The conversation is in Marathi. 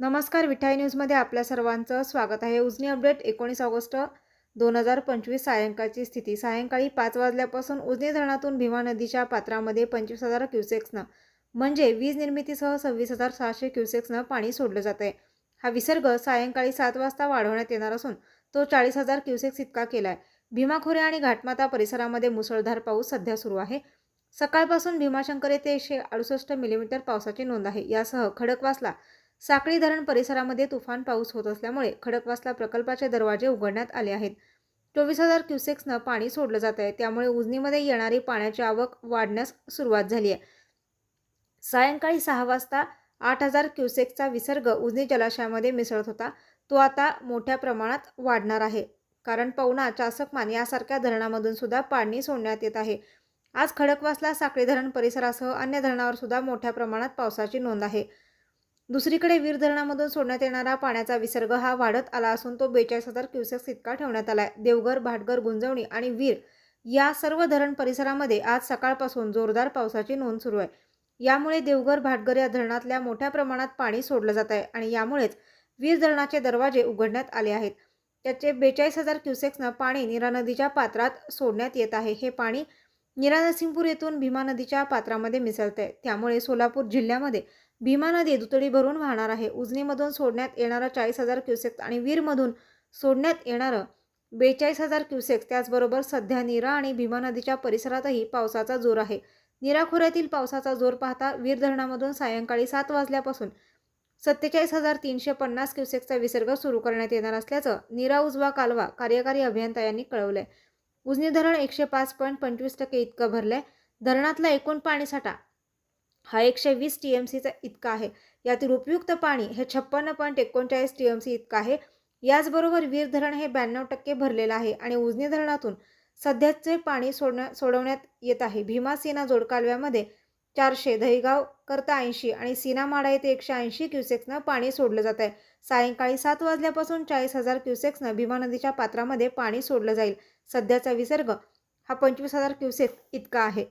नमस्कार विठाई न्यूजमध्ये आपल्या सर्वांचं स्वागत आहे. उजनी अपडेट एकोणीस ऑगस्ट दोन हजार पंचवीस सायंकाळची स्थिती. सायंकाळी पाच वाजल्यापासून उजनी धरणातून भीमा नदीच्या पात्रामध्ये पंचवीस हजार क्युसेक्सनं म्हणजे वीज निर्मितीसह सव्वीस हजार सहाशे क्युसेक्सनं पाणी सोडलं जात आहे. हा विसर्ग सायंकाळी सात वाजता वाढवण्यात येणार असून तो चाळीस हजार क्युसेक्स इतका केला आहे भीमाखोरे आणि घाटमाता परिसरामध्ये मुसळधार पाऊस सध्या सुरू आहे. सकाळपासून भीमाशंकर येथे एकशे अडुसष्ट मिलीमीटर पावसाची नोंद आहे. यासह खडकवासला साखळी धरण परिसरामध्ये तुफान पाऊस होत असल्यामुळे खडकवासला प्रकल्पाचे दरवाजे उघडण्यात आले आहेत. चोवीस हजार क्युसेक्सनं पाणी सोडलं जात आहे. त्यामुळे उजनीमध्ये येणारी पाण्याची आवक वाढण्यास सुरुवात झाली आहे. सायंकाळी सहा वाजता आठ हजार क्युसेक्सचा विसर्ग उजनी जलाशयामध्ये मिसळत होता. तो आता मोठ्या प्रमाणात वाढणार आहे. कारण पवना चासकमान यासारख्या धरणामधून सुद्धा पाणी सोडण्यात येत आहे. आज खडकवासला साखळी धरण परिसरासह अन्य धरणावर सुद्धा मोठ्या प्रमाणात पावसाची नोंद आहे. दुसरीकडे वीर धरणामधून सोडण्यात येणारा पाण्याचा विसर्ग हा वाढत आला असून तो बेचाळीस हजार क्युसेक्स इतका ठेवण्यात आला आहे देवघर भाटघर गुंजवणी आणि वीर या सर्व धरण परिसरामध्ये आज सकाळपासून जोरदार पावसाची नोंद सुरू आहे. यामुळे देवघर भाटघर या धरणातल्या मोठ्या प्रमाणात पाणी सोडलं जात आहे आणि यामुळेच वीर धरणाचे दरवाजे उघडण्यात आले आहेत. त्याचे बेचाळीस हजार क्युसेक्सनं पाणी नीरा नदीच्या पात्रात सोडण्यात येत आहे. हे पाणी नीरा नरसिंगपूर येथून भीमा नदीच्या पात्रामध्ये मिसळते. आहे त्यामुळे सोलापूर जिल्ह्यामध्ये भीमा नदी दुतडी भरून वाहणार आहे. उजनीमधून सोडण्यात येणारं चाळीस हजार क्युसेक्स आणि वीरमधून सोडण्यात येणारं बेचाळीस हजार क्युसेक्स त्याचबरोबर सध्या नीरा आणि भीमा नदीच्या परिसरातही पावसाचा जोर आहे. नीरा खोऱ्यातील पावसाचा जोर पाहता वीर धरणामधून सायंकाळी सात वाजल्यापासून सत्तेचाळीस हजार तीनशे पन्नास क्युसेक्सचा विसर्ग सुरू करण्यात येणार असल्याचं नीरा उजवा कालवा कार्यकारी अभियंता यांनी कळवलं आहे उजनी धरण एकशे पाच पॉईंट पंचवीस टक्के इतकं भरलं आहे धरणातला एकूण पाणीसाठा हा एकशे वीस टी एम सीचा इतका आहे. यातील उपयुक्त पाणी हे छप्पन्न पॉईंट एकोणचाळीस टी एम सी इतकं आहे. याचबरोबर वीर धरण हे ब्याण्णव टक्के भरलेलं आहे आणि उजनी धरणातून सध्याचे पाणी सोडण्या सोडवण्यात येत आहे. भीमा सीना जोडकालव्यामध्ये चारशे दहीगाव करता ऐंशी आणि सीनामाडा येथे एकशे ऐंशी क्युसेक्सनं पाणी सोडलं जात आहे. सायंकाळी सात वाजल्यापासून चाळीस हजार क्युसेक्सनं भीमा नदीच्या पात्रामध्ये पाणी सोडलं जाईल. सध्याचा विसर्ग हा पंचवीस हजार क्युसेक इतका आहे.